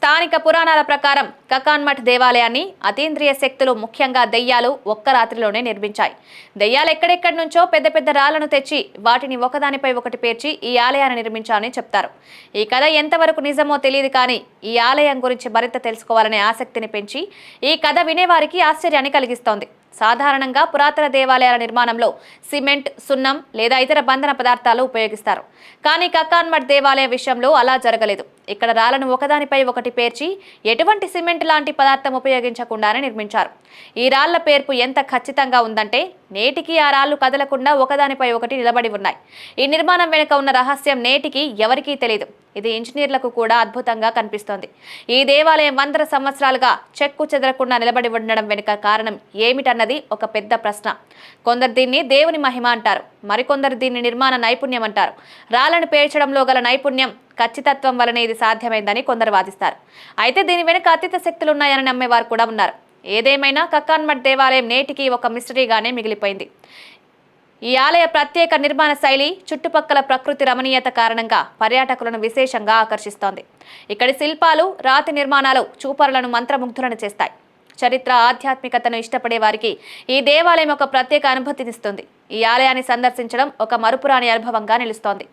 స్థానిక పురాణాల ప్రకారం కకాన్మఠ్ దేవాలయాన్ని అతీంద్రియ శక్తులు ముఖ్యంగా దెయ్యాలు ఒక్క రాత్రిలోనే నిర్మించాయి. దెయ్యాలు ఎక్కడెక్కడి నుంచో పెద్ద పెద్ద రాళ్ళను తెచ్చి వాటిని ఒకదానిపై ఒకటి పేర్చి ఈ ఆలయాన్ని నిర్మించాలని చెప్తారు. ఈ కథ ఎంతవరకు నిజమో తెలియదు కానీ ఈ ఆలయం గురించి మరింత తెలుసుకోవాలనే ఆసక్తిని పెంచి ఈ కథ వినేవారికి ఆశ్చర్యాన్ని కలిగిస్తోంది. సాధారణంగా పురాతన దేవాలయాల నిర్మాణంలో సిమెంట్ సున్నం లేదా ఇతర బంధన పదార్థాలు ఉపయోగిస్తారు. కానీ కక్కాన్మఠ్ దేవాలయ విషయంలో అలా జరగలేదు. ఇక్కడ రాళ్ళను ఒకదానిపై ఒకటి పేర్చి ఎటువంటి సిమెంట్ లాంటి పదార్థం ఉపయోగించకుండానే నిర్మించారు. ఈ రాళ్ళ పేర్పు ఎంత ఖచ్చితంగా ఉందంటే నేటికి ఆ రాళ్ళు కదలకుండా ఒకదానిపై ఒకటి నిలబడి ఉన్నాయి. ఈ నిర్మాణం వెనుక ఉన్న రహస్యం నేటికి ఎవరికీ తెలియదు ఇది ఇంజనీర్లకు కూడా అద్భుతంగా కనిపిస్తోంది. ఈ దేవాలయం వందల సంవత్సరాలుగా చెక్కు చెదరకుండా నిలబడి ఉండడం వెనుక కారణం ఏమిటన్నది ఒక పెద్ద ప్రశ్న. కొందరు దీన్ని దేవుని మహిమ అంటారు. మరికొందరు దీన్ని నిర్మాణ నైపుణ్యం అంటారు. రాళ్ళను పేర్చడంలో గల నైపుణ్యం ఖచ్చితత్వం వలనే ఇది సాధ్యమైందని కొందరు వాదిస్తారు. అయితే దీని వెనుక అతీత శక్తులు ఉన్నాయని నమ్మేవారు కూడా ఉన్నారు. ఏదేమైనా కక్కాన్మఠ్ దేవాలయం నేటికి ఒక మిస్టరీగానే మిగిలిపోయింది. ఈ ఆలయ ప్రత్యేక నిర్మాణ శైలి చుట్టుపక్కల ప్రకృతి రమణీయత కారణంగా పర్యాటకులను విశేషంగా ఆకర్షిస్తోంది. ఇక్కడి శిల్పాలు రాతి నిర్మాణాలు చూపరులను మంత్రముగ్ధులను చేస్తాయి. చరిత్ర ఆధ్యాత్మికతను ఇష్టపడే వారికి ఈ దేవాలయం ఒక ప్రత్యేక అనుభూతినిస్తుంది. ఈ ఆలయాన్ని సందర్శించడం ఒక మరుపురాని అనుభవంగా నిలుస్తోంది.